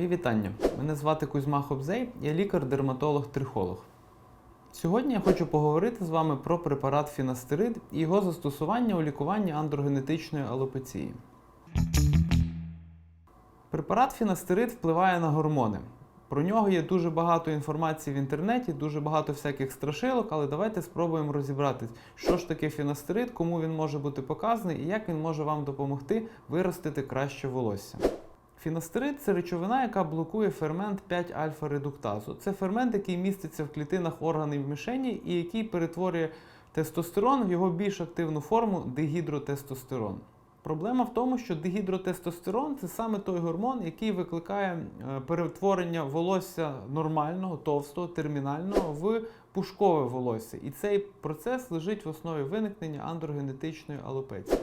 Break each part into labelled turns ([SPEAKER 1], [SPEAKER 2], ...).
[SPEAKER 1] Мої вітання. Мене звати Кузьма Хобзей, я лікар-дерматолог-трихолог. Сьогодні я хочу поговорити з вами про препарат фінастерид і його застосування у лікуванні андрогенетичної алопеції. Препарат фінастерид впливає на гормони. Про нього є дуже багато інформації в інтернеті, дуже багато всяких страшилок, але давайте спробуємо розібратись, що ж таке фінастерид, кому він може бути показаний і як він може вам допомогти виростити краще волосся. Фінастерид це речовина, яка блокує фермент 5-альфа-редуктазу. Це фермент, який міститься в клітинах органів мішені і який перетворює тестостерон в його більш активну форму дегідротестостерон. Проблема в тому, що дегідротестостерон це саме той гормон, який викликає е, перетворення волосся нормального, товстого, термінального в пушкове волосся. І цей процес лежить в основі виникнення андрогенетичної алопеції.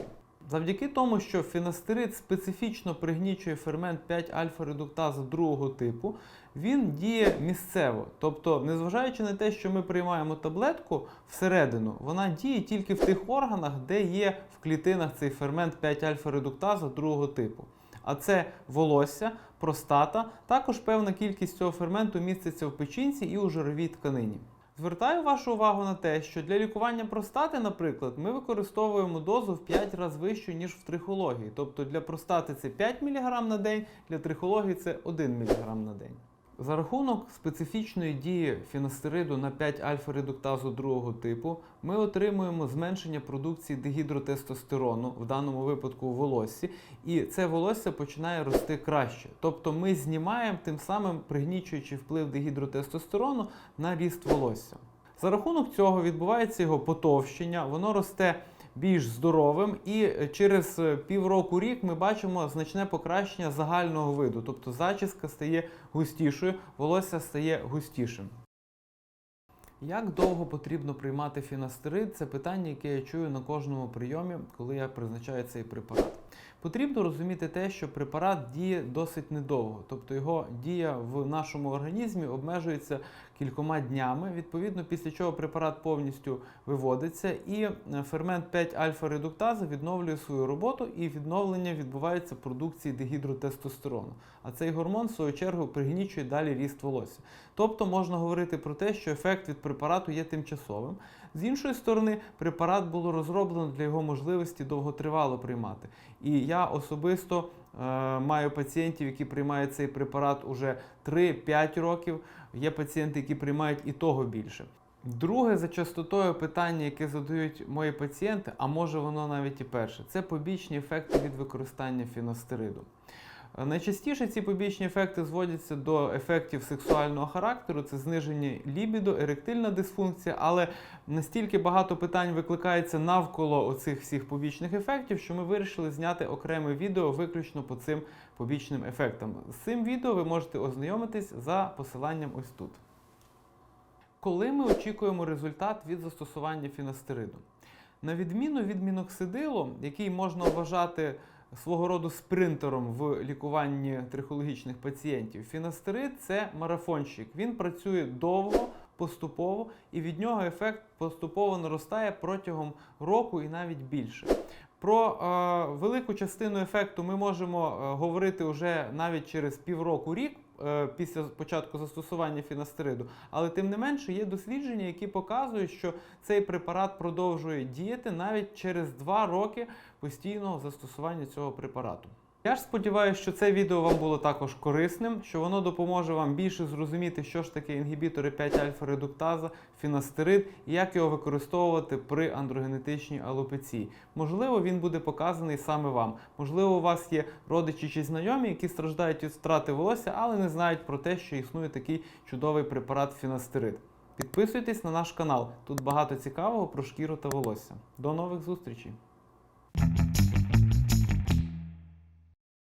[SPEAKER 1] Завдяки тому, що фінастерид специфічно пригнічує фермент 5-альфа-редуктазу другого типу, він діє місцево. Тобто, незважаючи на те, що ми приймаємо таблетку всередину, вона діє тільки в тих органах, де є в клітинах цей фермент 5-альфа-редуктаза другого типу. А це волосся, простата, також певна кількість цього ферменту міститься в печінці і у жировій тканині. Звертаю вашу увагу на те, що для лікування простати, наприклад, ми використовуємо дозу в 5 разів вищу, ніж в трихології. Тобто для простати це 5 мг на день, для трихології це 1 мг на день. За рахунок специфічної дії фінастериду на 5-альфа-редуктазу другого типу ми отримуємо зменшення продукції дегідротестостерону, в даному випадку у волоссі, і це волосся починає рости краще. Тобто ми знімаємо тим самим пригнічуючи вплив дегідротестостерону на ріст волосся. За рахунок цього відбувається його потовщення, воно росте більш здоровим, і через півроку рік ми бачимо значне покращення загального виду, тобто зачіска стає густішою, волосся стає густішим. Як довго потрібно приймати фінастерид? Це питання, яке я чую на кожному прийомі, коли я призначаю цей препарат. Потрібно розуміти те, що препарат діє досить недовго, тобто його дія в нашому організмі обмежується кількома днями, відповідно, після чого препарат повністю виводиться, і е, фермент 5-альфа-редуктаза відновлює свою роботу, і відновлення відбувається продукції дегідротестостерону. А цей гормон, в свою чергу, пригнічує далі ріст волосся. Тобто можна говорити про те, що ефект від препарату є тимчасовим. З іншої сторони, препарат було розроблено для його можливості довготривало приймати. І я особисто е, маю пацієнтів, які приймають цей препарат уже 3-5 років. Є пацієнти, які приймають і того більше. Друге за частотою питання, яке задають мої пацієнти, а може воно навіть і перше, це побічні ефекти від використання фінастериду. Найчастіше ці побічні ефекти зводяться до ефектів сексуального характеру, це зниження лібідо, еректильна дисфункція, але настільки багато питань викликається навколо оцих всіх побічних ефектів, що ми вирішили зняти окреме відео виключно по цим побічним ефектам. З цим відео ви можете ознайомитись за посиланням ось тут. Коли ми очікуємо результат від застосування фінастериду? На відміну від міноксидилу, який можна вважати свого роду спринтером в лікуванні трихологічних пацієнтів. Фінастерид це марафонщик. Він працює довго, поступово, і від нього ефект поступово наростає протягом року і навіть більше. Про е, велику частину ефекту ми можемо е, говорити вже навіть через півроку рік після початку застосування фінастериду. Але тим не менше є дослідження, які показують, що цей препарат продовжує діяти навіть через 2 роки постійного застосування цього препарату. Я ж сподіваюся, що це відео вам було також корисним, що воно допоможе вам більше зрозуміти, що ж таке інгібітори 5-альфа-редуктаза, фінастерид і як його використовувати при андрогенетичній алопеції. Можливо, він буде показаний саме вам. Можливо, у вас є родичі чи знайомі, які страждають від втрати волосся, але не знають про те, що існує такий чудовий препарат фінастерид. Підписуйтесь на наш канал. Тут багато цікавого про шкіру та волосся. До нових зустрічей!